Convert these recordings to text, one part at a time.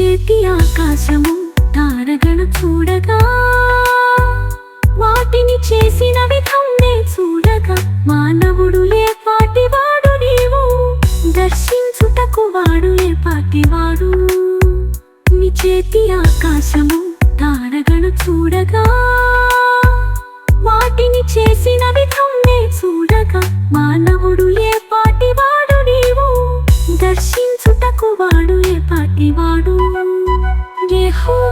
చేతి ఆకాశము తారగణ చూడగా. వాటిని చేసిన విధం చూడగా. మానవుడు లేపాటి వాడు నీవు? దర్శించుటకు వాడు లేపాటి వాడు నీ చేతి ఆకాశము తారగణ చూడగా. వాటిని చేసిన విధం చూడగా. మానవుడు పాటి వాడు నీవు? దర్శించుటకు వాడు లేపాటి వాడు 以后。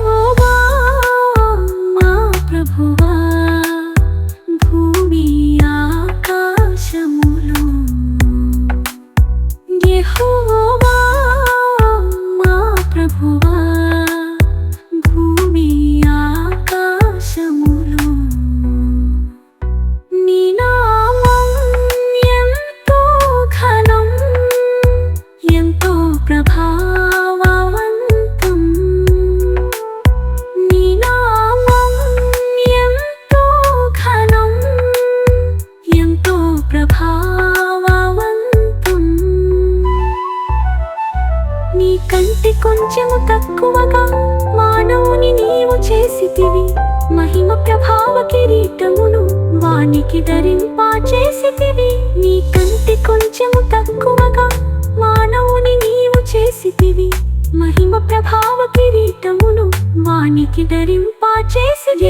కంటే కొంచెము తక్కువగా మానవుని నీవు చేసితివి. మహిమ ప్రభావ కిరీటమును వానికి ధరింపా చేసితివి. నీ కంటి కొంచెము తక్కువగా మానవుని నీవు చేసితివి. మహిమ ప్రభావ కిరీటమును వానికి ధరింపా చేసి